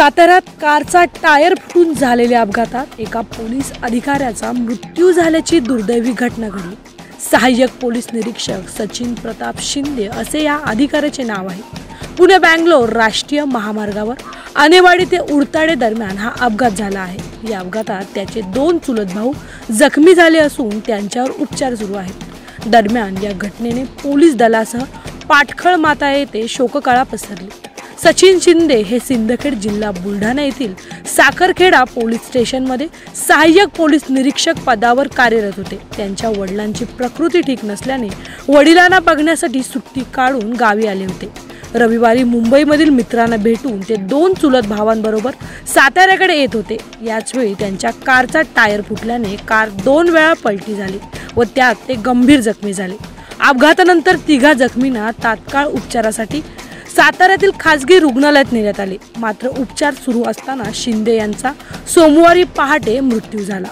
साताऱ्यात कारचा टायर फुटून झालेल्या अपघातात एका पोलीस अधिकाऱ्याचा मृत्यू झाल्याची दुर्दैवी घटना घडली. सहाय्यक पोलीस निरीक्षक सचिन प्रताप शिंदे असे या अधिकाऱ्याचे नाव आहे. पुणे बँगलोर राष्ट्रीय महामार्गावर आनेवाडी ते उडताडे दरम्यान हा अपघात झाला आहे. या अपघातात त्याचे दोन चुलत भाऊ जखमी झाले असून त्यांच्यावर उपचार सुरू आहेत. दरम्यान या घटनेने पोलीस दलासह पाटखळ माता येथे शोककळा पसरली. सचिन शिंदे हे सिंदखेड जिल्हा बुलढाणा येथील साखरखेडा पोलीस स्टेशनमध्ये सहाय्यक पोलीस निरीक्षक पदावर कार्यरत होते. त्यांच्या वडिलांची प्रकृती ठीक नसल्याने वडिलांना बघण्यासाठी सुट्टी काढून गावी आले होते. रविवारी मुंबईमधील मित्रांना भेटून ते दोन चुलत भावांबरोबर साताऱ्याकडे येत होते. याचवेळी त्यांच्या कारचा टायर फुटल्याने कार दोन वेळा पलटी झाली व त्यात ते गंभीर जखमी झाले. अपघातानंतर तिघा जखमींना तात्काळ उपचारासाठी साताऱ्यातील खासगी रुग्णालयात नेण्यात आले. मात्र उपचार सुरू असताना शिंदे यांचा सोमवारी पहाटे मृत्यू झाला.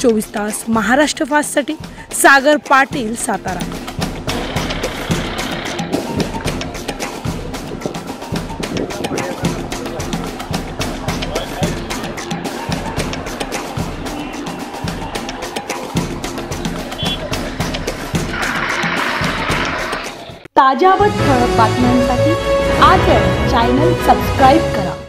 चोवीस तास महाराष्ट्र फास्टसाठी सागर पाटील सातारा. ताज्या व ठळक बातम्यांसाठी आज चॅनल सबस्क्राईब करा.